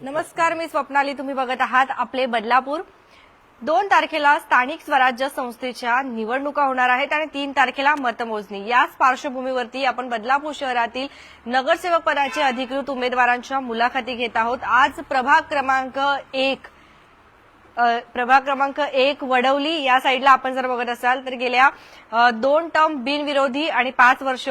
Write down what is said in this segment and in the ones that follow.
नमस्कार मी स्वप्नाली. तुम्ही बघत आहात आपले बदलापूर. दोन तारखेला स्थानिक स्वराज्य संस्थेच्या निवडणुका होणार आहेत आणि तीन तारखेला मतमोजणी. याच पार्श्वभूमीवरती आपण बदलापूर शहरातील नगरसेवक पदाचे अधिकृत उमेदवारांच्या मुलाखती घेत आहोत. आज प्रभाग क्रमांक एक. प्रभाग क्रमांक एक वडवली या साईडला आपण जर बघत असाल तर गेल्या दोन टर्म बिनविरोधी आणि पाच वर्ष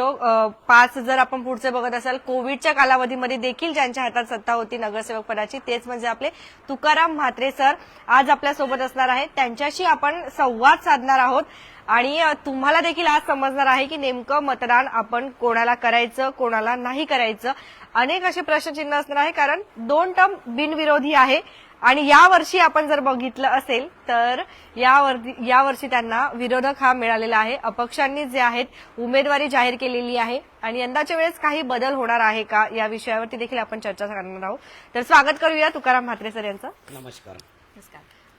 पाच जर आपण पुढचे बघत असाल कोविडच्या कालावधीमध्ये देखील ज्यांच्या हातात सत्ता होती नगरसेवक पदाची तेच म्हणजे आपले तुकाराम म्हात्रे सर आज आपल्यासोबत असणार आहेत. त्यांच्याशी आपण संवाद साधणार आहोत आणि तुम्हाला देखील आज समजणार आहे की नेमकं मतदान आपण कोणाला करायचं कोणाला नाही करायचं. अनेक असे प्रश्नचिन्ह असणार आहे कारण दोन टर्म बिनविरोधी आहे. आणि या वर्षी आपण जर बघितलं असेल तर यावर्षी त्यांना विरोधक हा मिळालेला आहे. अपक्षांनी जे आहेत उमेदवारी जाहीर केलेली आहे. आणि यंदाच्या वेळेस काही बदल होणार आहे का या विषयावरती देखील आपण चर्चा करणार आहोत. तर स्वागत करूया तुकाराम म्हात्रे सर यांचं. नमस्कार.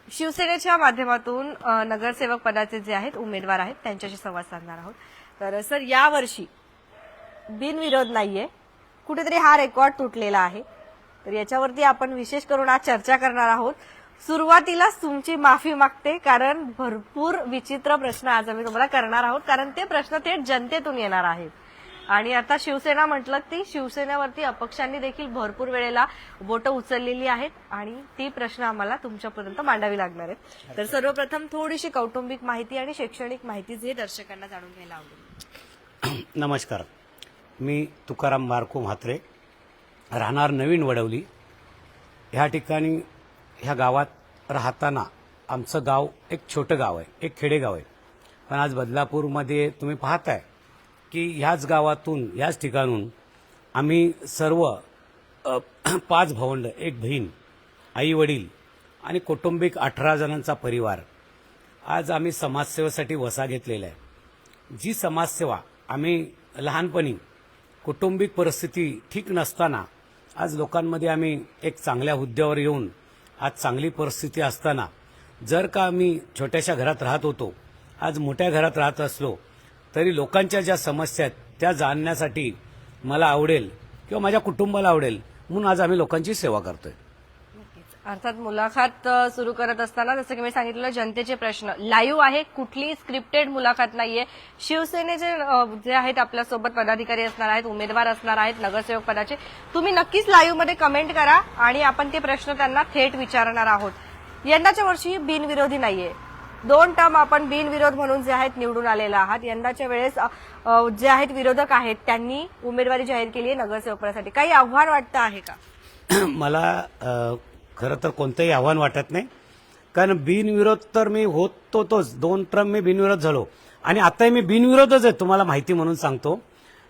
शिवसेनेच्या माध्यमातून नगरसेवक पदाचे जे आहेत उमेदवार आहेत त्यांच्याशी संवाद साधणार आहोत. तर सर यावर्षी बिनविरोध नाहीये. कुठेतरी हा रेकॉर्ड तुटलेला आहे. तर याच्यावरती आपण विशेष करून आज चर्चा करणार आहोत. सुरुवातीलाच तुमची माफी मागते कारण भरपूर विचित्र प्रश्न आज आम्ही तुम्हाला करणार आहोत कारण ते प्रश्न थेट जनतेतून येणार आहेत. आणि आता शिवसेना म्हटलं ती शिवसेनेवरती अपक्षांनी देखील भरपूर वेळेला बोटं उचललेली आहेत आणि ती प्रश्न आम्हाला तुमच्यापर्यंत मांडावी लागणार आहेत. तर सर्वप्रथम थोडीशी कौटुंबिक माहिती आणि शैक्षणिक माहिती जे दर्शकांना जाणून घ्यायला आवडेल. नमस्कार. मी तुकाराम बारको म्हात्रे राहणार नवीन वडवली ह्या ठिकाणी ह्या गावात राहताना आमचं गाव एक छोटं गाव आहे एक खेडेगाव आहे. पण आज बदलापूरमध्ये तुम्ही पाहताय की ह्याच गावातून ह्याच ठिकाणून आम्ही सर्व पाच भावंड एक बहीण आई वडील आणि कौटुंबिक अठरा जणांचा परिवार आज आम्ही समाजसेवेसाठी वसा घेतलेला आहे. जी समाजसेवा आम्ही लहानपणी कौटुंबिक परिस्थिती ठीक नसताना आज लोकांमध्ये आम्ही एक चांगल्या हुद्द्यावर येऊन आज चांगली परिस्थिती असताना जर का आम्ही छोट्याशा घरात राहत होतो आज मोठ्या घरात राहत असलो तरी लोकांच्या ज्या समस्या आहेत त्या जाणण्यासाठी मला आवडेल किंवा माझ्या कुटुंबाला आवडेल म्हणून आज आम्ही लोकांची सेवा करतोय. अर्थात मुलाखत सुरू करत असताना जसं की मी सांगितलं जनतेचे प्रश्न. लाईव्ह आहे कुठलीही स्क्रिप्टेड मुलाखत नाहीये. शिवसेनेचे जे आहेत आपल्यासोबत पदाधिकारी असणार आहेत उमेदवार असणार आहेत नगरसेवक पदाचे तुम्ही नक्कीच लाईव्हमध्ये कमेंट करा आणि आपण ते प्रश्न त्यांना थेट विचारणार आहोत. यंदाच्या वर्षी बिनविरोधी नाहीये. दोन टर्म आपण बिनविरोध म्हणून जे आहेत निवडून आलेला आहात. यंदाच्या वेळेस जे आहेत विरोधक आहेत त्यांनी उमेदवारी जाहीर केली आहे नगरसेवक पदासाठी. काही आव्हान वाटतं आहे का? मला खरं तर कोणतंही आव्हान वाटत नाही. कारण बिनविरोध तर मी होतो तोच. दोन ट्रम मी बिनविरोध झालो. आणि आताही मी बिनविरोधच आहे तुम्हाला माहिती म्हणून सांगतो.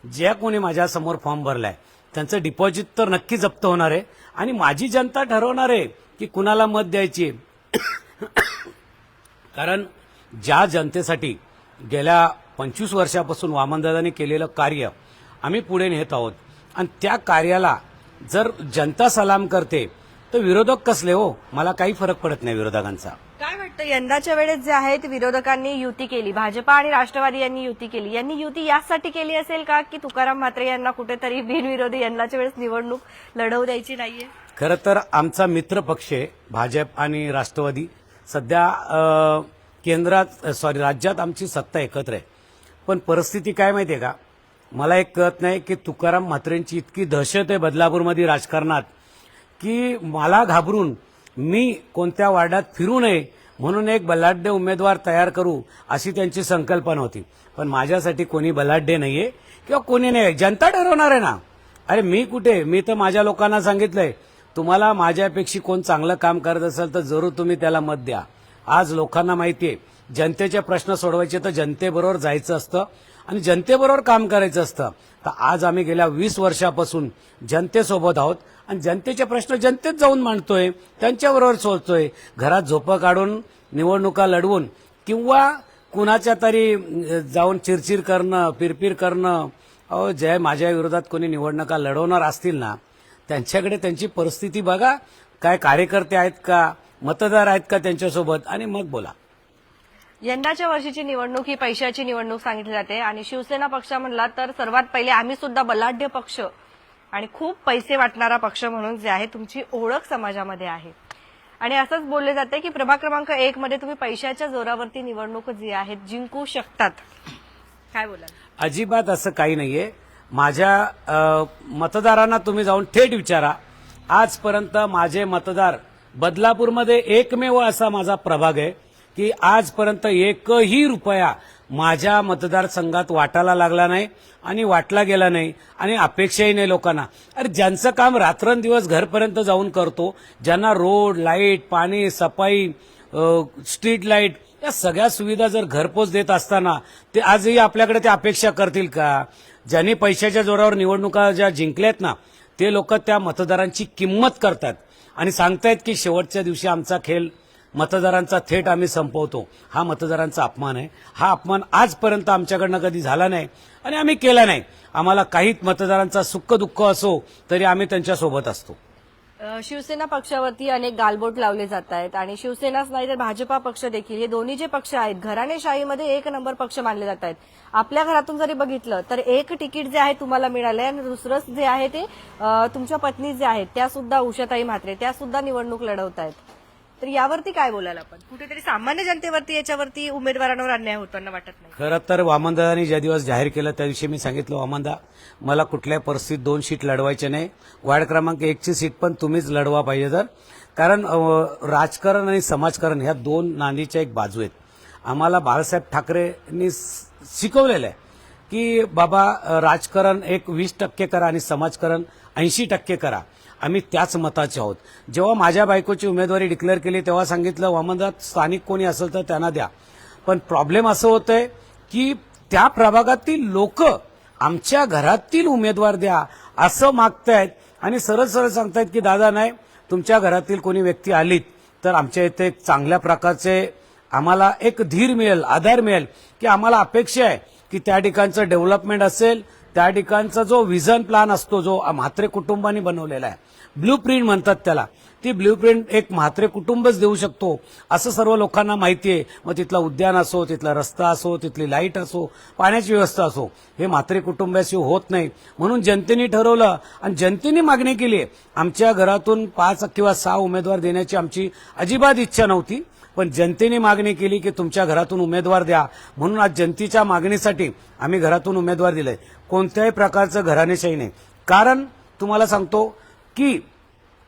ज्या कोणी माझ्यासमोर फॉर्म भरलाय त्यांचं डिपॉझिट तर नक्की जप्त होणार आहे. आणि माझी जनता ठरवणार आहे की कुणाला मत द्यायची. कारण ज्या जनतेसाठी गेल्या पंचवीस वर्षापासून वामनदादांनी केलेलं कार्य आम्ही पुढे नेत आहोत. आणि त्या कार्याला जर जनता सलाम करते तर विरोधक कसले हो? मला काही फरक पडत नाही विरोधकांचा. काय वाटतं यंदाच्या वेळेस जे आहेत विरोधकांनी युती केली. भाजपा आणि राष्ट्रवादी यांनी युती केली. यांनी युती यासाठी केली असेल का की तुकाराम म्हात्रे यांना कुठेतरी बिनविरोधी यंदाच्या वेळेस निवडणूक लढवू द्यायची नाहीये? खरं तर आमचा मित्र पक्ष आहे भाजप आणि राष्ट्रवादी. सध्या अ, केंद्रात सॉरी राज्यात आमची सत्ता एकत्र आहे. पण परिस्थिती काय माहितीये का? मला एक कळत नाही की तुकाराम म्हात्रेंची इतकी दहशत आहे बदलापूरमध्ये राजकारणात. की मला घाबरून मी कोणत्या वार्डात फिरू नये म्हणून एक बलाढ्य उमेदवार तयार करू अशी त्यांची संकल्पना होती. पण माझ्यासाठी कोणी बलाढ्य नाहीये किंवा कोणी नाही जनता ठरवणार आहे ना. अरे मी कुठे? मी तर माझ्या लोकांना सांगितलंय. तुम्हाला माझ्यापेक्षा कोण चांगलं काम करत असेल तर जरूर तुम्ही त्याला मत द्या. आज लोकांना माहितीये जनतेचे प्रश्न सोडवायचे तर जनतेबरोबर जायचं असतं. आणि जनतेबरोबर काम करायचं असतं. तर आज आम्ही गेल्या वीस वर्षापासून जनतेसोबत आहोत. आणि जनतेचे प्रश्न जनतेत जाऊन मांडतोय त्यांच्याबरोबर सोडतोय. घरात झोपं काढून निवडणुका लढवून किंवा कुणाच्या तरी जाऊन चिरचिर करणं पिरपिर करणं अहो जय माझ्या विरोधात कोणी निवडणुका लढवणार असतील ना त्यांच्याकडे त्यांची परिस्थिती बघा. काय कार्यकर्ते आहेत का मतदार आहेत का त्यांच्यासोबत आणि मग बोला. यंदाच्या वर्षीची निवडणूक ही पैशाची निवडणूक सांगितली जाते. आणि शिवसेना पक्ष म्हणला तर सर्वात पहिले आम्ही सुद्धा बलाढ्य पक्ष आणि खूप पैसे वाटणारा पक्ष म्हणून जे आहे तुमची ओळख समाजामध्ये आहे. आणि असंच बोलले जाते की प्रभाग क्रमांक एक मध्ये तुम्ही पैशाच्या जोरावरती निवडणूक जी आहेत जिंकू शकतात. काय बोला अजिबात असं काही नाहीये. माझ्या मतदारांना तुम्ही जाऊन थेट विचारा. आजपर्यंत माझे मतदार बदलापूरमध्ये एकमेव असा माझा प्रभाग आहे. की आजपर्यंत एकही रुपया माझ्या मतदारसंघात वाटायला लागला नाही आणि वाटला गेला नाही आणि अपेक्षाही नाही लोकांना. अरे ज्यांचं काम रात्रंदिवस घरपर्यंत जाऊन करतो ज्यांना रोड लाइट पाणी सफाई स्ट्रीट लाइट या सगळ्या सुविधा जर घरपोच देत असताना ते आजही आपल्याकडे ते अपेक्षा करतील का? ज्यांनी पैशाच्या जोरावर निवडणुका ज्या जिंकल्यात ना ते लोक त्या मतदारांची किंमत करतात. आणि सांगतायत की शेवटच्या दिवशी आमचा खेळ मतदारांचा थेट आम्ही संपवतो. हा मतदारांचा अपमान आहे. हा अपमान आजपर्यंत आमच्याकडनं कधी झाला नाही आणि आम्ही केला नाही. आम्हाला काहीच मतदारांचा सुख दुःख असो तरी आम्ही त्यांच्यासोबत असतो. शिवसेना पक्षावरती अनेक गालबोट लावले जात आहेत आणि शिवसेनाच नाही तर भाजपा पक्ष देखील. हे दोन्ही जे पक्ष आहेत घराणेशाहीमध्ये एक नंबर पक्ष मानले जात आहेत. आपल्या घरातून जरी बघितलं तर एक तिकीट जे आहे तुम्हाला मिळालंय आणि दुसरं जे आहे ते तुमच्या पत्नी जे आहेत त्या सुद्धा उषाताई म्हात्रे त्या सुद्धा निवडणूक लढवत आहेत तर यावरती काय बोलाल आपण? कुठेतरी सामान्य जनतेवरती याच्यावरती उमेदवारांवर अन्याय होताना वाटत नाही. खरं तर वामनदादांनी ज्या दिवस जाहीर केलं त्याविषयी मी सांगितलं वामनदा मला कुठल्याही परिस्थितीत दोन सीट लढवायचे नाही. वार्ड क्रमांक एकची सीट पण तुम्हीच लढवा पाहिजे तर. कारण राजकारण आणि समाजकारण ह्या दोन नांदीच्या एक बाजू आहेत. आम्हाला बाळासाहेब ठाकरेंनी शिकवलेलं आहे की बाबा राजकारण एक वीस टक्के करा आणि समाजकारण ऐंशी टक्के करा. आम्ही त्याच मताचे आहोत. जेव्हा माझ्या बायकोची उमेदवारी डिक्लेअर केली तेव्हा सांगितलं वामनदात स्थानिक कोणी असेल तर त्यांना द्या. पण प्रॉब्लेम असं होतंय की त्या प्रभागातील लोक आमच्या घरातील उमेदवार द्या असं मागतायत आणि सरळ सरळ सांगतायत की दादा नाही तुमच्या घरातील कोणी व्यक्ती आलीत तर आमच्या इथे एक चांगल्या प्रकारचे आम्हाला एक धीर मिळेल आधार मिळेल की आम्हाला अपेक्षा आहे की त्या ठिकाणचं डेव्हलपमेंट असेल त्या ठिकाणचा जो व्हिजन प्लॅन असतो जो म्हात्रे कुटुंबाने बनवलेला आहे ब्ल्यू प्रिंट म्हणतात त्याला. ती ब्ल्यू प्रिंट एक म्हात्रे कुटुंबच देऊ शकतो असं सर्व लोकांना माहिती आहे. मग तिथला उद्यान असो तिथला रस्ता असो तिथली लाइट असो पाण्याची व्यवस्था असो हे म्हात्रे कुटुंबाशी होत नाही. म्हणून जनतेने ठरवलं आणि जनतेने मागणी केली आहे. आमच्या घरातून पाच किंवा सहा उमेदवार देण्याची आमची अजिबात इच्छा नव्हती पण जनतेने मागणी केली की तुमच्या घरातून उमेदवार द्या. म्हणून आज जनतेच्या मागणीसाठी आम्ही घरातून उमेदवार दिले कोणत्याही प्रकारचं घराणेशाही नाही. कारण तुम्हाला सांगतो की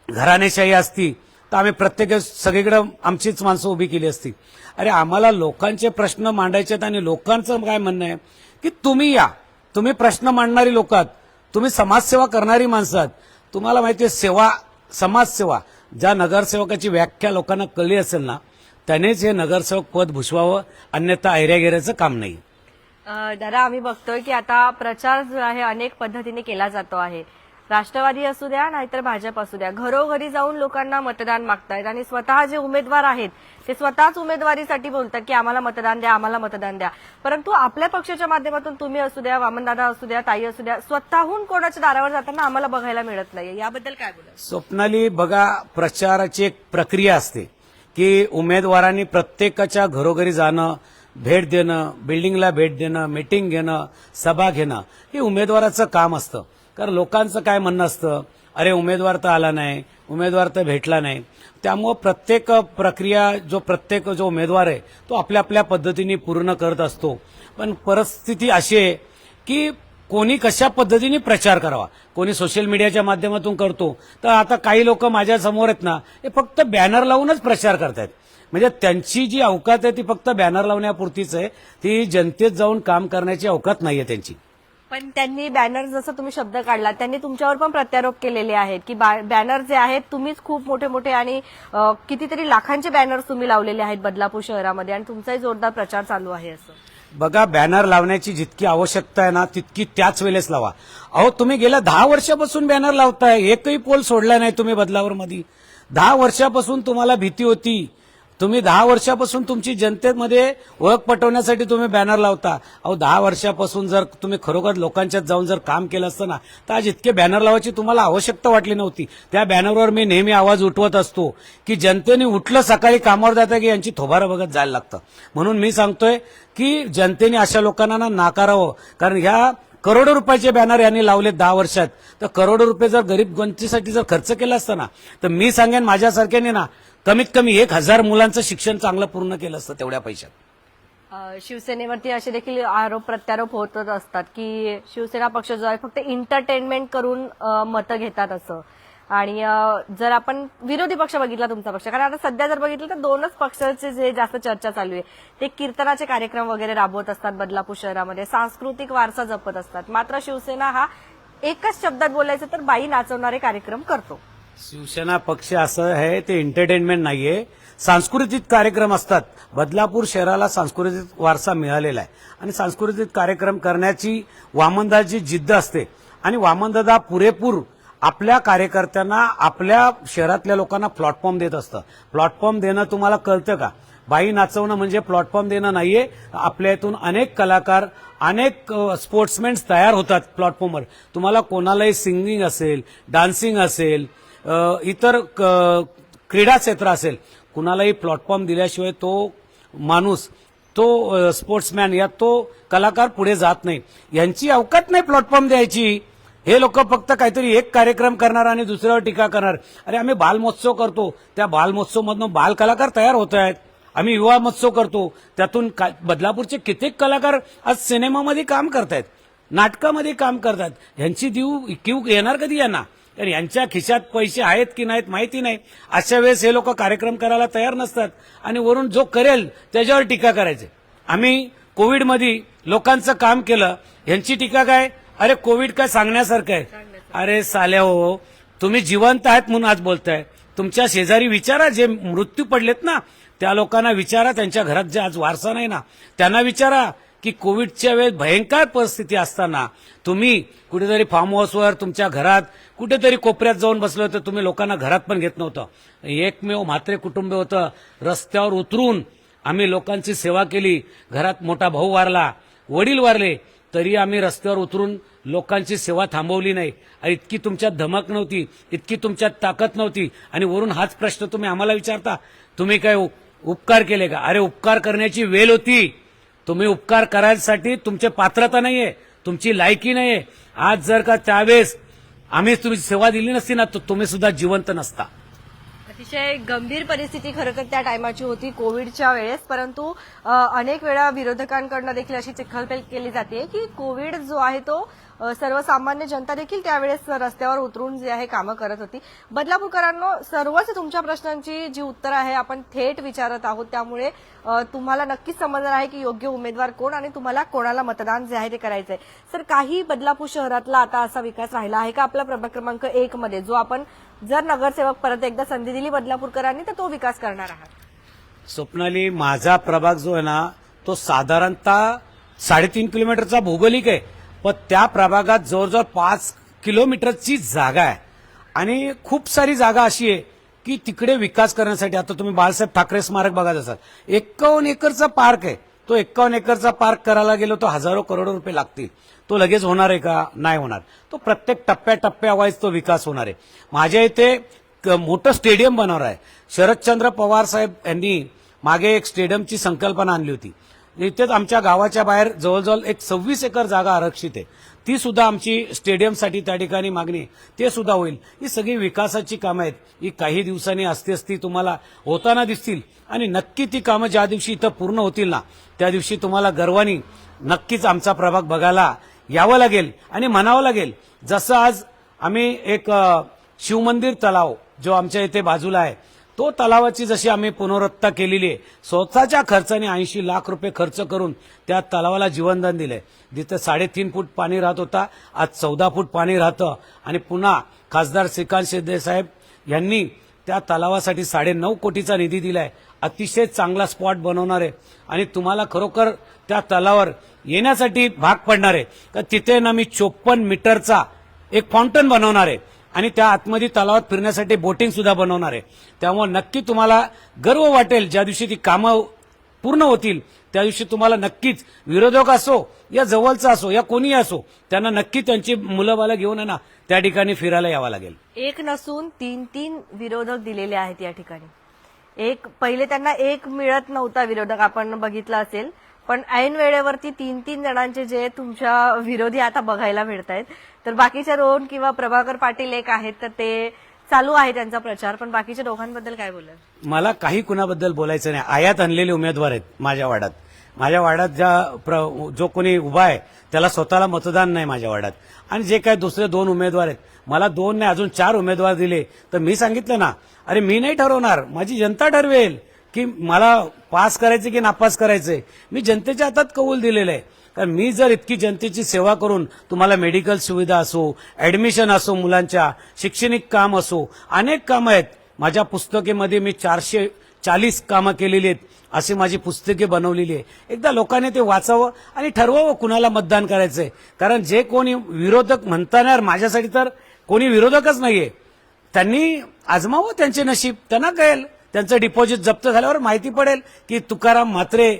घराणेशाही असती तर आम्ही प्रत्येक सगळीकडे आमचीच माणसं उभी केली असती. अरे आम्हाला लोकांचे प्रश्न मांडायचे आहेत आणि लोकांचं काय म्हणणं आहे? की तुम्ही या. तुम्ही प्रश्न मांडणारी लोक आहात. तुम्ही समाजसेवा करणारी माणसं आहात. तुम्हाला माहिती आहे सेवा समाजसेवा ज्या नगरसेवकाची व्याख्या लोकांना कळली असेल ना त्यानेच हे नगरसेवक पद भुसवावं अन्यथा ऐऱ्यागेऱ्याचं काम नाही. दादा आम्ही बघतोय की आता प्रचार जो आहे अनेक पद्धतीने केला जातो आहे. राष्ट्रवादी असू द्या नाहीतर भाजप असू द्या. घरोघरी जाऊन लोकांना मतदान मागतायत आणि स्वतः जे उमेदवार आहेत ते स्वतःच उमेदवारीसाठी बोलतात की आम्हाला मतदान द्या आम्हाला मतदान द्या. परंतु आपल्या पक्षाच्या माध्यमातून तुम्ही असू द्या वामनदादा असू द्या ताई असू द्या स्वतःहून कोणाच्या दारावर जाताना आम्हाला बघायला मिळत नाही याबद्दल काय बोला स्वप्नाली बघा प्रचाराची एक प्रक्रिया असते की उमेदवारांनी प्रत्येकाच्या घरोघरी जाणं भेट देणं बिल्डिंगला भेट देणं मीटिंग घेणं सभा घेणं हे उमेदवाराचं काम असतं. कारण लोकांचं काय म्हणणं असतं? अरे उमेदवार तर आला नाही. उमेदवार तर भेटला नाही. त्यामुळं प्रत्येक प्रक्रिया जो प्रत्येक जो उमेदवार आहे तो आपल्या आपल्या पद्धतीने पूर्ण करत असतो. पण परिस्थिती अशी आहे की कोणी कशा पद्धतीने प्रचार करावा? कोणी सोशल मीडियाच्या माध्यमातून करतो? तर आता काही लोक माझ्यासमोर आहेत ना हे फक्त बॅनर लावूनच प्रचार करतायत. म्हणजे त्यांची जी अवकात आहे ती फक्त बॅनर लावण्यापुरतीच आहे. ती जनतेत जाऊन काम करण्याची अवकात नाही आहे त्यांची. पण त्यांनी बॅनर जसं तुम्ही शब्द काढला त्यांनी तुमच्यावर पण प्रत्यारोप केलेले आहेत की बॅनर जे आहेत तुम्हीच खूप मोठे मोठे आणि कितीतरी लाखांचे बॅनर्स तुम्ही लावलेले आहेत बदलापूर शहरामध्ये आणि तुमचाही जोरदार प्रचार चालू आहे असं. बघा बॅनर लावण्याची जितकी आवश्यकता आहे ना तितकी त्याच वेळेस लावा. अहो तुम्ही गेल्या दहा वर्षापासून बॅनर लावताय एकही पोल सोडला नाही तुम्ही बदलावर मध्ये दहा वर्षापासून तुम्हाला भीती होती. तुम्ही दहा वर्षापासून तुमची जनतेमध्ये ओळख पटवण्यासाठी तुम्ही बॅनर लावता. अहो दहा वर्षापासून जर तुम्ही खरोखर लोकांच्यात जाऊन जर काम केलं असतं ना तर आज इतके बॅनर लावायची तुम्हाला आवश्यकता वाटली नव्हती. त्या बॅनरवर मी नेहमी आवाज उठवत असतो की जनतेने उठलं सकाळी कामावर जातं की यांची थोबारं बघत जायला लागतं. म्हणून मी सांगतोय की जनतेने अशा लोकांना नाकारावं. कारण ह्या करोडो रुपयाचे बॅनर यांनी लावले दहा वर्षात. तर करोडो रुपये जर गरीब गंतीसाठी जर खर्च केला असता ना तर मी सांगेन माझ्यासारख्याने ना कमीत कमी एक हजार मुलांचं शिक्षण चांगलं पूर्ण केलं असतं तेवढ्या पैशात. शिवसेनेवरती असे देखील आरोप प्रत्यारोप होतच असतात की शिवसेना पक्ष जो आहे फक्त एंटरटेनमेंट करून मतं घेतात असं. आणि जर आपण विरोधी पक्ष बघितला तुमचा पक्ष कारण आता सध्या जर बघितलं तर दोनच पक्षाचे जे जास्त चर्चा चालू आहे ते कीर्तनाचे कार्यक्रम वगैरे राबवत असतात बदलापूर शहरामध्ये सांस्कृतिक वारसा जपत असतात. मात्र शिवसेना हा एकच शब्दात बोलायचं तर बाई नाचवणारे कार्यक्रम करतो. शिवसेना पक्ष असं आहे ते एंटरटेनमेंट नाहीये. सांस्कृतिक कार्यक्रम असतात. बदलापूर शहराला सांस्कृतिक वारसा मिळालेला आहे. आणि सांस्कृतिक कार्यक्रम करण्याची वामनदाची जिद्द असते. आणि वामनदादा पुरेपूर आपल्या कार्यकर्त्यांना आपल्या शहरातल्या लोकांना प्लॅटफॉर्म देत असतं. प्लॅटफॉर्म देणं तुम्हाला कळतं का? बाई नाचवणं म्हणजे प्लॅटफॉर्म देणं नाहीये. आपल्या इथून अनेक कलाकार अनेक स्पोर्ट्समॅन तयार होतात प्लॅटफॉर्मवर. तुम्हाला कोणालाही सिंगिंग असेल डान्सिंग असेल इतर क- क्रीडा क्षेत्र असेल कुणालाही प्लॅटफॉर्म दिल्याशिवाय तो माणूस तो स्पोर्ट्समॅन या तो कलाकार पुढे जात नाही. यांची अवकात नाही प्लॅटफॉर्म द्यायची. हे लोक फक्त काहीतरी एक कार्यक्रम करणार आणि दुसऱ्यावर टीका करणार. अरे आम्ही बालमहोत्सव करतो. त्या बालमहोत्सवमधनं बाल कलाकार तयार होत आहेत. आम्ही युवा महोत्सव करतो. त्यातून बदलापूरचे कित्येक कलाकार आज सिनेमामध्ये काम करतायत. नाटकामध्ये काम करतात. ह्यांची देऊ क्यू येणार कधी यांना? कारण यांच्या खिशात पैसे आहेत की नाहीत माहिती नाही. अशा वेळेस हे लोक कार्यक्रम करायला तयार नसतात. आणि वरून जो करेल त्याच्यावर टीका करायचे. आम्ही कोविडमध्ये लोकांचं काम केलं. ह्यांची टीका काय? अरे कोविड काय सांगण्यासारखं आहे. अरे साल्या हो तुम्ही जिवंत आहात म्हणून आज बोलताय. तुमच्या शेजारी विचारा जे मृत्यू पडलेत ना त्या लोकांना विचारा त्यांच्या घरात जे आज वारसा नाही ना त्यांना विचारा की कोविडच्या वेळेस भयंकर परिस्थिती असताना तुम्ही कुठेतरी फार्म हाऊसवर तुमच्या घरात कुठेतरी कोपऱ्यात जाऊन बसलं होतं तुम्ही लोकांना घरात पण घेत नव्हतं. एकमेव म्हात्रे कुटुंब होतं रस्त्यावर उतरून आम्ही लोकांची सेवा केली घरात मोठा भाऊ वारला वडील वारले तरी आम्ही रस्त्यावर उतरून लोकांची सेवा थांबवली नाही. इतकी तुमच्यात धमक नव्हती इतकी तुमच्यात ताकद नव्हती. आणि वरून हाच प्रश्न तुम्ही आम्हाला विचारता तुम्ही काय उपकार केले का? अरे उपकार करण्याची वेळ होती. तुम्ही उपकार करायसाठी तुमचे पात्रता नाहीये तुमची लायकी नाहीये. आज जर का त्यावेळेस आम्हीच तुमची सेवा दिली नसती ना तर तुम्ही सुद्धा जिवंत नसता. अतिशय गंभीर परिस्थिती खरं तर त्या टायमाची होती कोविडच्या वेळेस. परंतु अनेक वेळा विरोधकांकडनं देखील अशी चिखलपेल केली जाते की कोविड जो आहे तो सर्वसामान्य जनता देखील त्यावेळेस रस्त्यावर उतरून जे आहे कामं करत होती. बदलापूरकरांनो सर्वच तुमच्या प्रश्नांची जी उत्तरं आहे आपण थेट विचारत आहोत. त्यामुळे तुम्हाला नक्कीच समजणार आहे की योग्य उमेदवार कोण आणि तुम्हाला कोणाला मतदान जे आहे ते करायचं आहे सर काही बदलापूर शहरातला आता असा विकास राहिला आहे का? आपला प्रभाग क्रमांक एक मध्ये जो आपण जर नगरसेवक परत एकदा संधी दिली बदलापूरकरांनी तर तो विकास करणार आहात. स्वप्नाली माझा प्रभाग जो आहे ना तो साधारणतः साडेतीन किलोमीटरचा भौगोलिक आहे. पण त्या प्रभागात जवळजवळ पाच किलोमीटरची जागा आहे. आणि खूप सारी जागा अशी आहे की तिकडे विकास करण्यासाठी आता तुम्ही बाळासाहेब ठाकरे स्मारक बघत असाल एक्कावन्न एकरचा पार्क आहे. तो एक्कावन्न एकरचा पार्क करायला गेलो तो हजारो करोड रुपये लागतील. तो लगेच होणार आहे का? नाही होणार. तो प्रत्येक टप्प्याटप्प्यावाईज तो विकास होणार आहे. माझ्या इथे क- मोठं स्टेडियम बनवणार आहे. शरदचंद्र पवार साहेब यांनी मागे एक स्टेडियमची संकल्पना आणली होती. इथेच आमच्या गावाच्या बाहेर जवळजवळ एक सव्वीस एकर जागा आरक्षित आहे. ती सुद्धा आमची स्टेडियमसाठी त्या ठिकाणी मागणी ते सुद्धा होईल. ही सगळी विकासाची कामं आहेत. ही काही दिवसांनी असती असती तुम्हाला होताना दिसतील. आणि नक्की ती कामं ज्या दिवशी इथं पूर्ण होतील ना त्या दिवशी तुम्हाला गर्वानी नक्कीच आमचा प्रभाग बघायला यावं लागेल आणि म्हणावं लागेल. जसं आज आम्ही एक शिवमंदिर तलाव जो आमच्या इथे बाजूला आहे तो तलावाची जशी आम्ही पुनरुत्ता केलेली आहे स्वतःच्या खर्चाने ऐंशी लाख रुपये खर्च करून त्या तलावाला जीवनदान दिलंय. जिथं साडेतीन फूट पाणी राहत होता आज चौदा फूट पाणी राहतं. आणि पुन्हा खासदार श्रीकांत शिंदे साहेब यांनी त्या तलावासाठी साडे नऊ कोटीचा निधी दिलाय. अतिशय चांगला स्पॉट बनवणार आहे. आणि तुम्हाला खरोखर त्या तलावर येण्यासाठी भाग पडणार आहे. तर तिथे ना मी चोपन्न मीटरचा एक फाउंटन बनवणार आहे. आणि त्या आतमध्ये तलावात फिरण्यासाठी बोटिंग सुद्धा बनवणार आहे. त्यामुळे नक्की तुम्हाला गर्व वाटेल ज्या दिवशी ती कामं पूर्ण होतील त्या दिवशी तुम्हाला नक्कीच विरोधक असो या जवळचा असो या कोणी असो त्यांना नक्की त्यांची मुलं बाला घेऊन ना त्या ठिकाणी फिरायला यावं लागेल. एक नसून तीन तीन विरोधक दिलेले आहेत या ठिकाणी. एक पहिले त्यांना एक मिळत नव्हता विरोधक आपण बघितलं असेल. पण ऐन वेळेवरती तीन तीन जणांचे जे तुमच्या विरोधी आता बघायला मिळत आहेत तर बाकीचे दोन किंवा प्रभाकर पाटील एक आहेत तर ते चालू आहे त्यांचा प्रचार. पण बाकीच्या दोघांबद्दल काय बोलत मला काही कुणाबद्दल बोलायचं नाही. आयात आणलेले उमेदवार आहेत माझ्या वाड्यात. माझ्या वाड्यात ज्या प्र- जो कोणी उभा आहे त्याला स्वतःला मतदान नाही माझ्या वाड्यात. आणि जे काय दुसरे दोन उमेदवार आहेत मला दोन नाही अजून चार उमेदवार दिले तर मी सांगितलं ना अरे मी नाही ठरवणार माझी जनता ठरवेल की मला पास करायचे की नापास करायचे. मी जनतेच्या हातात कौल दिलेलं आहे. कारण मी जर इतकी जनतेची सेवा करून तुम्हाला मेडिकल सुविधा असो ऍडमिशन असो मुलांच्या शैक्षणिक काम असो अनेक कामं आहेत. माझ्या पुस्तकेमध्ये मी चारशे चाळीस कामं केलेली आहेत. अशी माझी पुस्तके बनवलेली आहे. एकदा लोकांनी ते वाचावं आणि ठरवावं कुणाला मतदान करायचंय. कारण जे कोणी विरोधक म्हणता येणार माझ्यासाठी तर कोणी विरोधकच नाहीये. त्यांनी आजमावं त्यांचे नशीब. त्यांना कळेल. त्यांचं डिपॉझिट जप्त झाल्यावर माहिती पडेल की तुकाराम म्हात्रे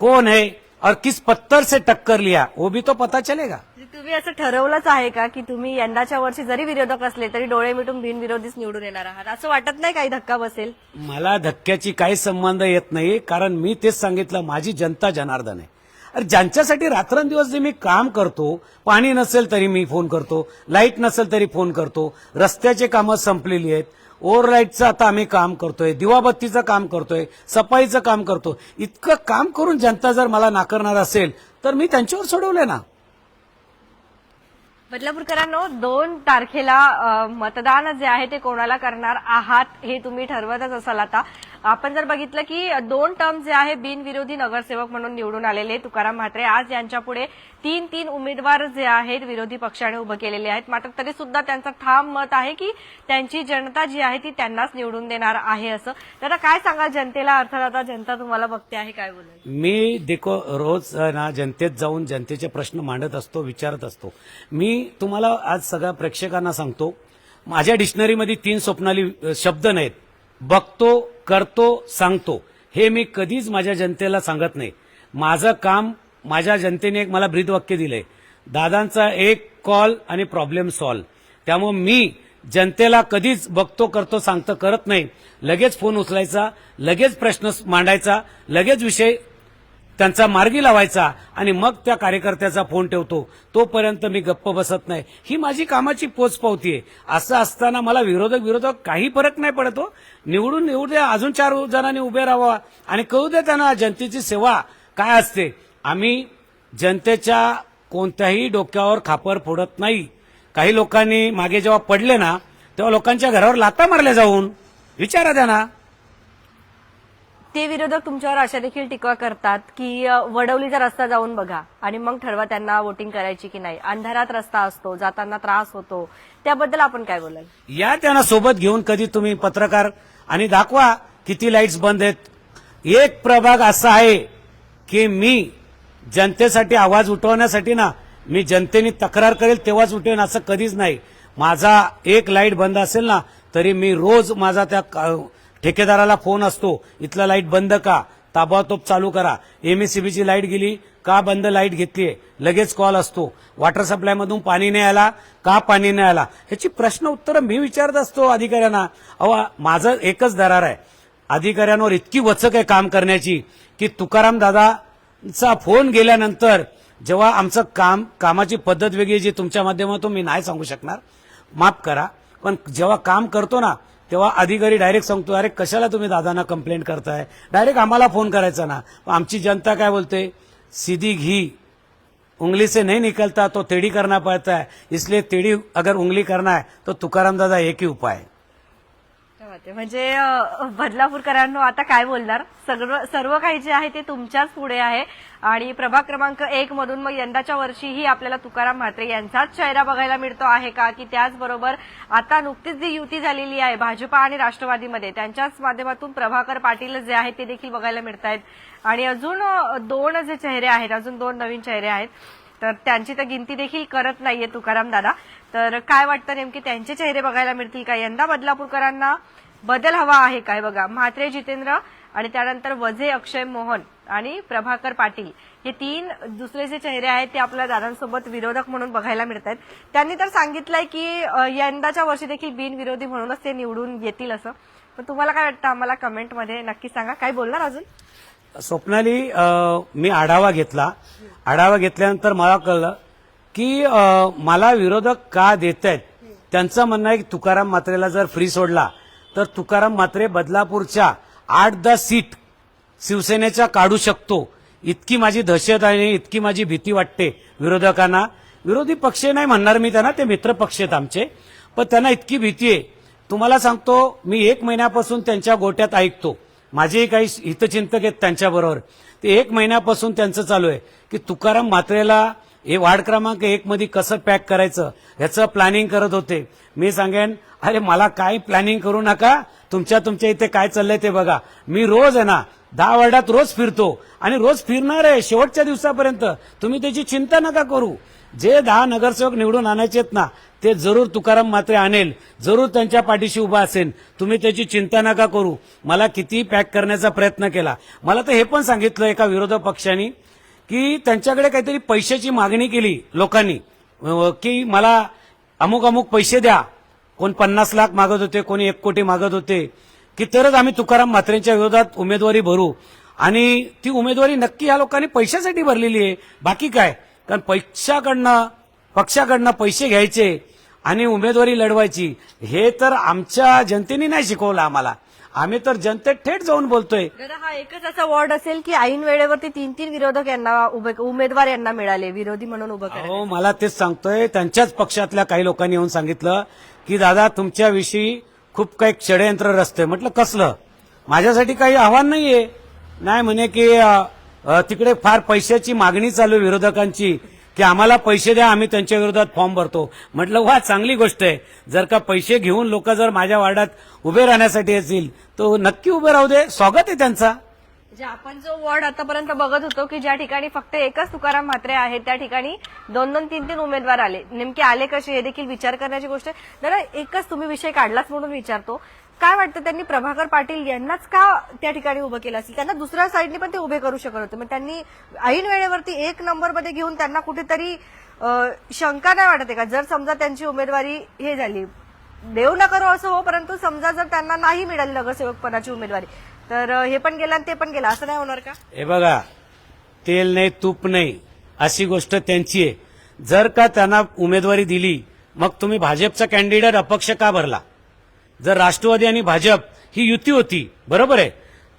कोण आहे? और किस पत्थर से टक्कर लिया वो भी तो पता चलेगा। म्हणजे तुम्ही असं ठरवलंच आहे का की तुम्ही यंदाच्या वर्षी जरी विरोधक असले तरी डोळे मिटून बिनविरोधीच निवडून येणार आहात? असं वाटत नाही काही धक्का बसेल? मला धक्क्याची काही संबंध येत नाही कारण मी तेच सांगितलं माझी जनता जनार्दन आहे. अरे ज्यांच्यासाठी रात्रंदिवस जे मी काम करतो पाणी नसेल तरी मी फोन करतो लाइट नसेल तरी फोन करतो रस्त्याचे कामं संपलेली आहेत ओव्हरलाईटचं आता आम्ही काम करतोय दिवाबत्तीचं काम करतोय सफाईचं काम करतो इतकं काम करून जनता जर मला नाकारणार असेल तर मी त्यांच्यावर सोडवलंय ना. बदलापूरकरांनो दोन तारखेला मतदान जे आहे ते कोणाला करणार आहात हे तुम्ही ठरवतच असाल आता. आपण जर बघितलं की दोन टर्म जे आहे बिनविरोधी नगरसेवक म्हणून निवडून आलेले तुकाराम म्हात्रे. आज यांच्यापुढे तीन तीन उमेदवार जे आहेत विरोधी पक्षाने उभं केलेले आहेत. मात्र तरी सुद्धा त्यांचं ठाम मत आहे की त्यांची जनता जी आहे ती त्यांनाच निवडून देणार आहे असं. तर आता काय सांगा जनतेला? अर्थात आता जनता तुम्हाला बघते आहे काय बोलत मी देखो रोज ना जनतेत जाऊन जनतेचे प्रश्न मांडत असतो विचारत असतो. मी तुम्हाला आज सगळ्या प्रेक्षकांना सांगतो माझ्या डिक्शनरीमध्ये तीन स्वप्नाली शब्द नाहीत. बघतो करतो सांगतो. हे मी कधीच माझ्या जनतेला सांगत नाही. माझं काम माझ्या जनतेने एक मला ब्रीदवाक्य दिलंय. दादांचा एक कॉल आणि प्रॉब्लेम सॉल्व. त्यामुळे मी जनतेला कधीच बघतो करतो सांगतो करत नाही. लगेच फोन उचलायचा लगेच प्रश्न मांडायचा लगेच विषय त्यांचा मार्गी लावायचा आणि मग त्या कार्यकर्त्याचा फोन ठेवतो. तोपर्यंत मी गप्प बसत नाही. ही माझी कामाची पोचपावती आहे असं असताना मला विरोधक विरोधक काही फरक नाही पडत. हो निवडून निवडू द्या अजून चार जणांनी उभे राहावा आणि कळू द्या त्यांना जनतेची सेवा काय असते. आम्ही जनतेच्या कोणत्याही डोक्यावर खापर फोडत नाही. काही लोकांनी मागे जेव्हा पडले ना तेव्हा लोकांच्या घरावर लाता मारल्या जाऊन. विचारा त्यांना. ते विरोधक तुमच्यावर अशा देखील टीका करतात की वडवलीचा रस्ता जाऊन बघा आणि मग ठरवा त्यांना वोटिंग करायची की नाही. अंधारात रस्ता असतो जाताना त्रास होतो. त्याबद्दल आपण काय बोलाल? या त्यांना सोबत घेऊन कधी तुम्ही पत्रकार आणि दाखवा किती लाईट्स बंद आहेत. एक प्रभाग असा आहे की मी जनतेसाठी आवाज उठवण्यासाठी ना मी जनतेने तक्रार करेल तेव्हाच उठवेन असं कधीच नाही. माझा एक लाइट बंद असेल ना तरी मी रोज माझा त्या का- ठेकेदाराला फोन असतो इथला लाइट बंद का? ताबडतोब चालू करा. एमएससीबीची लाइट गेली का बंद लाइट घेतलीये? लगेच कॉल असतो. वॉटर सप्लायमधून पाणी नाही आला का पाणी नाही आला? ह्याची प्रश्न उत्तरं मी विचारत असतो अधिकाऱ्यांना. अहो माझं एकच दरार आहे. अधिकाऱ्यांवर इतकी वचक आहे काम करण्याची की तुकाराम दादाचा फोन गेल्यानंतर जेव्हा आमचं काम कामाची पद्धत वेगळी जी तुमच्या माध्यमातून मी नाही सांगू शकणार. माफ करा. पण जेव्हा काम करतो ना तेव्हा अधिकारी डायरेक्ट सांगतो अरे कशाला तुम्ही दादांना कंप्लेंट करताय? डायरेक्ट आम्हाला फोन करायचा ना. मग आमची जनता काय बोलते? सीधी घी. उंगली से नहीं निकलता तो तेढी करना पड़ता है इसलिए तेढी अगर उंगली करना है तो तुकाराम दादा एक ही उपाय है ओके म्हणजे बदलापूरकरांनो आता काय बोलणार? सर्व सर्व काही जे आहे ते तुमच्याच पुढे आहे. आणि प्रभाग क्रमांक एक मधून मग यंदाच्या वर्षीही आपल्याला तुकाराम म्हात्रे यांचाच चेहरा बघायला मिळतो आहे का? की त्याचबरोबर आता नुकतीच जी युती झालेली आहे भाजपा आणि राष्ट्रवादीमध्ये त्यांच्याच माध्यमातून प्रभाकर पाटील जे आहेत ते देखील बघायला मिळत आहेत आणि अजून दोन जे चेहरे आहेत अजून दोन नवीन चेहरे आहेत तर त्यांची तर गिनती देखील करत नाहीये तुकाराम दादा. तर काय वाटतं नेमके त्यांचे चेहरे बघायला मिळतील का? यंदा बदलापूरकरांना बदल हवा आहे काय बघा. म्हात्रे जितेंद्र आणि त्यानंतर वझे अक्षय मोहन आणि प्रभाकर पाटील हे तीन दुसरे जे चेहरे आहेत ते आपल्या दादांसोबत विरोधक म्हणून बघायला मिळत आहेत त्यांनी तर सांगितलंय की यंदाच्या वर्षी देखील बिनविरोधी म्हणूनच ते निवडून येतील असं. पण तुम्हाला काय वाटतं? आम्हाला कमेंटमध्ये नक्की सांगा. काय बोलणार अजून? स्वप्नाली मी आढावा घेतला. आढावा घेतल्यानंतर मला कळलं की मला विरोधक का देत आहेत त्यांचं म्हणणं आहे की तुकाराम मात्रेला जर फ्री सोडला तर तुकाराम मात्रे बदलापूरच्या आठ दहा सीट शिवसेनेच्या काढू शकतो. इतकी माझी दहशत आहे इतकी माझी भीती वाटते विरोधकांना. विरोधी पक्ष नाही म्हणणार मी त्यांना ते मित्र पक्ष आहेत आमचे. पण त्यांना इतकी भीती आहे. तुम्हाला सांगतो मी एक महिन्यापासून त्यांच्या गोट्यात ऐकतो. माझेही काही हितचिंतक आहेत त्यांच्याबरोबर. ते एक महिन्यापासून त्यांचं चालू आहे की तुकाराम मात्रेला हे वार्ड क्रमांक एक मध्ये कसं पॅक करायचं ह्याचं प्लॅनिंग करत होते. मी सांगेन अरे मला काय प्लॅनिंग करू नका. तुमच्या तुमच्या इथे काय चाललंय ते बघा. मी रोज आहे ना दहा वार्डात रोज फिरतो. आणि रोज फिरणार आहे शेवटच्या दिवसापर्यंत. तुम्ही त्याची चिंता नका करू. जे दहा नगरसेवक निवडून आणायचे आहेत ना ते जरूर तुकाराम मात्रे आणेल. जरूर त्यांच्या पाठीशी उभा असेल. तुम्ही त्याची चिंता नका करू. मला किती पॅक करण्याचा प्रयत्न केला. मला तर हे पण सांगितलं एका विरोधक पक्षाने की त्यांच्याकडे काहीतरी पैशाची मागणी केली लोकांनी. की मला अमुक अमुक पैसे द्या. कोण पन्नास लाख मागत होते कोणी एक कोटी मागत होते. की तरच आम्ही तुकाराम म्हात्रेंच्या विरोधात उमेदवारी भरू. आणि ती उमेदवारी नक्की या लोकांनी पैशासाठी भरलेली आहे. बाकी काय? कारण पैशाकडनं पक्षाकडनं पैसे घ्यायचे आणि उमेदवारी लढवायची. हे तर आमच्या जनतेने नाही शिकवलं आम्हाला. आम्ही तर जनतेत थेट जाऊन बोलतोय. हा एकच असा वॉर्ड असेल की ऐन वेळेवरती तीन तीन विरोधक यांना उभे उमेदवार यांना मिळाले विरोधी म्हणून उभं करायला. हो मला तेच सांगतोय त्यांच्याच पक्षातल्या काही लोकांनी येऊन सांगितलं की दादा तुमच्याविषयी खूप काही षडयंत्र रचतंय. म्हटलं कसलं? माझ्यासाठी काही आव्हान नाहीये. नाही म्हणे की अ, अ, तिकडे फार पैशाची मागणी चालू आहे विरोधकांची. की आम्हाला पैसे द्या आम्ही त्यांच्या विरोधात फॉर्म भरतो. म्हटलं वा चांगली गोष्ट आहे. जर का पैसे घेऊन लोक जर माझ्या वार्डात उभे राहण्यासाठी येतील तर नक्की उभे राहू दे. स्वागत आहे त्यांचा. आपण जो वॉर्ड आतापर्यंत बघत होतो की ज्या ठिकाणी फक्त एकच तुकाराम म्हात्रे आहेत त्या ठिकाणी दोन दोन तीन तीन उमेदवार आले. नेमके आले कसे हे देखील विचार करण्याची गोष्ट आहे. जरा एकच तुम्ही विषय काढलाच म्हणून विचारतो. काय वाटतं त्यांनी प्रभाकर पाटील यांनाच का त्या ठिकाणी उभं केलं असेल? त्यांना दुसऱ्या साईडने पण ते उभे करू शकत होते. मग त्यांनी ऐन वेळेवरती एक नंबरमध्ये घेऊन त्यांना कुठेतरी शंका नाही वाटत आहे का? जर समजा त्यांची उमेदवारी हे झाली देऊ न करो असं हो परंतु समजा जर त्यांना नाही मिळाली नगरसेवकपणाची उमेदवारी तर हे पण गेलं आणि ते पण गेलं. असं नाही होणार का? हे बघा तेल नाही तूप नाही अशी गोष्ट त्यांची आहे. जर का त्यांना उमेदवारी दिली मग तुम्ही भाजपचा कॅन्डिडेट अपक्ष का भरला? जर राष्ट्रवादी आणि भाजप ही युती होती बरोबर आहे.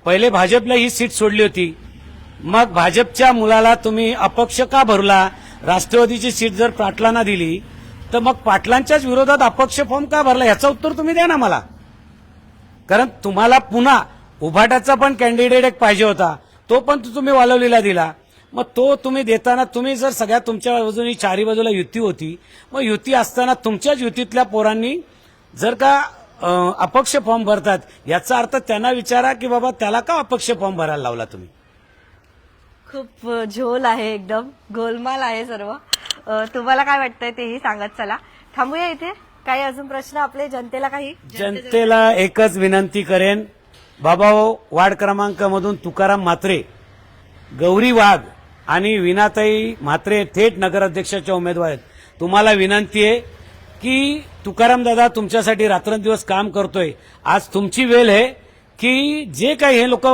पहिले भाजपला ही सीट सोडली होती. मग भाजपच्या मुलाला तुम्ही अपक्ष का भरला? राष्ट्रवादीची सीट जर पाटलांना दिली तर मग पाटलांच्याच विरोधात अपक्ष फॉर्म का भरला? याचं उत्तर तुम्ही द्या ना मला. कारण तुम्हाला पुन्हा उभाटाचा पण कॅन्डिडेट एक पाहिजे होता. तो पण तुम्ही वालवलीला दिला. मग तो तुम्ही देताना तुम्ही जर सगळ्या तुमच्या बाजूनी चारी बाजूला युती होती मग युती असताना तुमच्याच युतीतल्या पोरांनी जर का अपक्ष फॉर्म भरतात. याचा अर्थ त्यांना विचारा की बाबा त्याला का अपक्ष फॉर्म भरायला लावला तुम्ही? खूप झोल आहे एकदम. गोलमाल आहे सर्व. तुम्हाला काय वाटतंय तेही सांगत चला. थांबूया इथे. काही अजून प्रश्न आपले? जनतेला काही? जनतेला एकच विनंती करेन. बाबा वार्ड क्रमांकामधून तुकाराम म्हात्रे गौरी वाघ आणि विनाताई म्हात्रे थेट नगराध्यक्षाच्या उमेदवार आहेत. तुम्हाला विनंती आहे की तुकाराम दादा तुमच्यासाठी रात्रंदिवस काम करतोय. आज तुमची वेळ आहे की जे काही हे लोक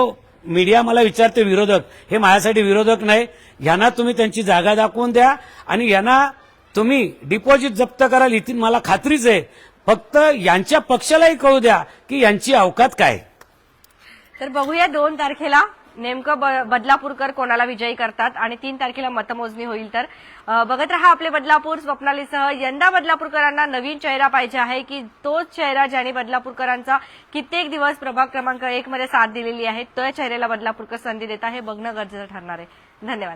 मीडिया मला विचारते विरोधक हे माझ्यासाठी विरोधक नाही. यांना तुम्ही त्यांची जागा दाखवून द्या आणि यांना तुम्ही डिपॉझिट जप्त कराल इथे मला खात्रीच आहे. फक्त यांच्या पक्षालाही कळू द्या की यांची अवकात काय. तर बघूया दोन तारखेला. नेमकं ब- बदलापूरकर कोणाला विजयी करतात? आणि तीन तारखेला मतमोजणी होईल तर? बघत रहा आपले बदलापूर स्वप्नालीसह. यंदा बदलापूरकरांना नवीन चेहरा पाहिजे आहे की तोच चेहरा ज्याने बदलापूरकरांचा कित्येक दिवस प्रभाग क्रमांक एक मध्ये साथ दिलेली आहे त्या चेहऱ्याला बदलापूरकर संधी देत आहे. बघणं गरजेचं ठरणार आहे. धन्यवाद.